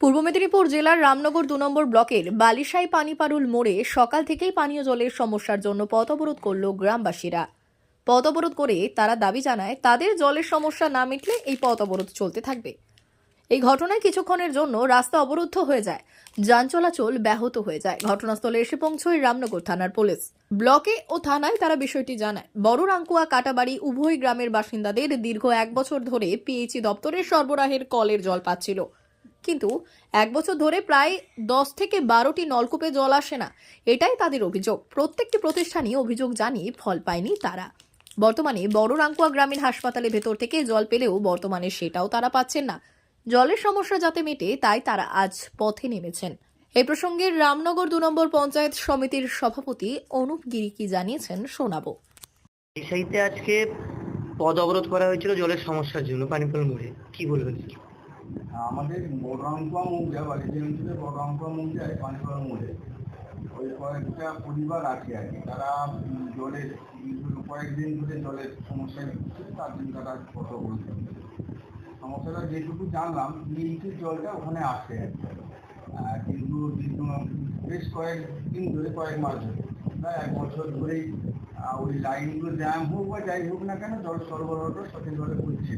পূর্ব মেদিনীপুর জেলার রামনগর দু নম্বর ব্লকের বালিশাই পানিপারুল মোড়ে সকাল থেকেই পানীয় জলের সমস্যার জন্য পথ অবরোধ করল গ্রামবাসীরা। পথ অবরোধ করে তারা দাবি জানায়, তাদের জলের সমস্যা না মিটলে এই পথ অবরোধ চলতে থাকবে। এই ঘটনায় কিছুক্ষণের জন্য রাস্তা অবরুদ্ধ হয়ে যায়, যান চলাচল ব্যাহত হয়ে যায়। ঘটনাস্থলে এসে পৌঁছয় রামনগর থানার পুলিশ। ব্লকে ও থানায় তারা বিষয়টি জানায়। বড় রাঙ্কুয়া কাটাবাড়ি উভয় গ্রামের বাসিন্দাদের দীর্ঘ এক বছর ধরে পিএইচি দপ্তরের সরবরাহের কলের জল পাচ্ছিল। কিন্তু এক বছর ধরে প্রায় দশ থেকে বারোটি নলকূপে জল আসে না। এটাই তাদের অভিযোগ। প্রত্যেকটি প্রতিষ্ঠানই অভিযোগ জানিয়ে ফল পায়নি তারা। বর্তমানে বড় রাঙ্কুয়া গ্রামীণ হাসপাতালের ভেতর থেকে জল পেলেও বর্তমানে সেটাও তারা পাচ্ছেন না। জলের সমস্যা যাতে মেটে, তাই তারা আজ পথে নেমেছেন। এই প্রসঙ্গে রামনগর দু নম্বর পঞ্চায়েত সমিতির সভাপতি অনুপ গিরি কি জানিয়েছেন শোনাবো। আজকে পদ অবরোধ করা হয়েছিল জলের সমস্যার জন্য পানিপল মোড়ে। কি বলবেন? আমাদের বড়রামপুয়া মৌজা বাড়িতে অঞ্চলে বড়রামপুয়া মৌজায় পানিপাড়া মোড়ে ওই কয়েকটা পরিবার আছে আর কি। তারা জলের কয়েকদিন ধরে জলের সমস্যায় ভুগছে তার জন্য তারা কত বলছে। সমস্যাটা যেটুকু জানলাম মিলটির জলটা ওখানে আসে আর কিন্তু, বেশ কয়েকদিন ধরে, কয়েক মাস ধরে, প্রায় এক বছর ধরেই ওই লাইনগুলো জ্যাম হোক বা যাই হোক না কেন জল সরবরাহটা সঠিকভাবে করছে।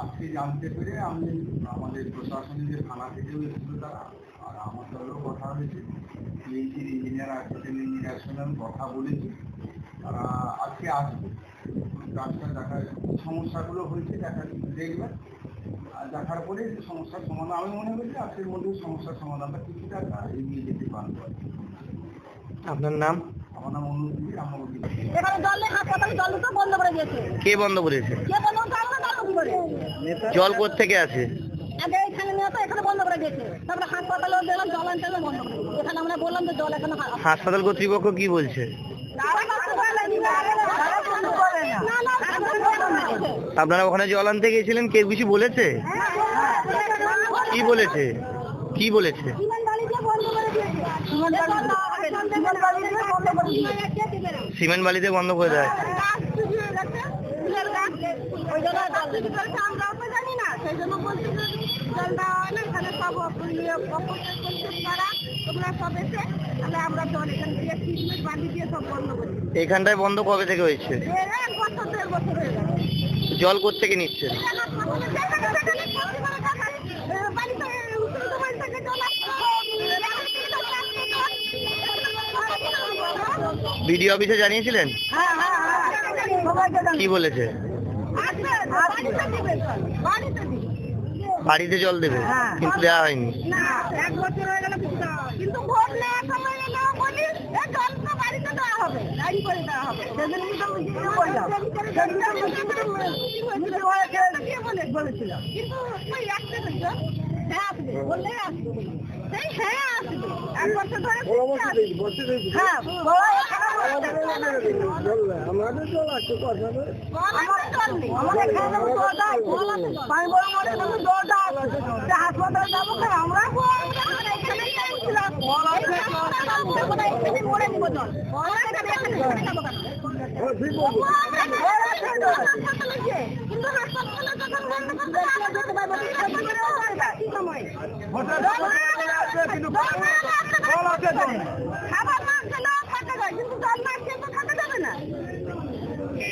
আজকে জানতে পেরে আমি আমাদের প্রশাসনের যে থানা থেকেও এসেছিল তারা, আর আমার দলেও কথা হয়েছে। পিএইচির ইঞ্জিনিয়ার আসছেন ইঞ্জিনিয়ার সঙ্গে আমি কথা বলেছি। তারা আজকে আসবে। কাজটা দেখার সমস্যাগুলো হয়েছে, দেখা দেখবে। আর দেখার পরে সমস্যার সমাধান, আমি মনে করি আজকের মধ্যে সমস্যার সমাধানটা কিছুটা এগিয়ে যেতে পারব। আপনার নাম? আমার নাম অনুভূতি আমার এখানে জল নেই হাসপাতালে জল তো বন্ধ করে দিয়েছে। কে বন্ধ করেছে? জল থেকে আসে আগে এখানে নিয়ে তো এখানে বন্ধ করে দিয়েছে। তারপরে হাসপাতালেও দিলাম জল আনতে হবে বন্ধ করে দিয়েছে। এখানে আমরা বললাম যে জল এখানে হা- হাসপাতাল কর্তৃপক্ষ কি বলছে। আপনারা ওখানে জল আনতে গিয়েছিলেন? কেউ কিছু বলেছে? কি বলেছে? কি বলেছে। সিমেন্ট বালিতে বন্ধ করে দেয়। এখানটায় বন্ধ কবে থেকে হয়েছে? হয়ে। জল থেকে নিচ্ছেন বিডিও অফিসে জানিয়েছিলেন? কি বলেছে? বাড়িতে জল দেবে? কিন্তু দেওয়া হয়নি। এক বছর হয়ে কিন্তু তো কিন্তু তো কিন্তু হ্যাঁ হ্যাঁ হ্যাঁ। আমাদের কিন্তু জলটা আছে। যে হাসপাতালে যাব আমরা আমরা এখানেই যাচ্ছিলাম। আমরা এখানে মরে নিবো জল। আমরা এখানে এখানে যাব কেন? হাসপাতালে গিয়ে। কিন্তু হাসপাতালে যখন বন্ধ করতে আমরা যেতে পারব না। হাসপাতালেও যায় না। কি সময়? খাবার না খেলেও থাকা যায়, কিন্তু জল না খেয়ে তো থাকা যাবে না।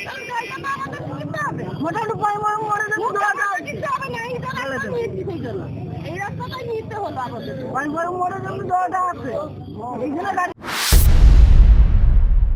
তাহলে জলটা তো আমাদের কিনতে হবে। মোটামুটি পয় মরে মরে যাবে, জলটা কিনতে হবে না, এই জল জন্য। এই রাস্তাটাই নিতে হলো আমাদের। মরে জন্য দরজা আছে। এই জন্য গাড়ি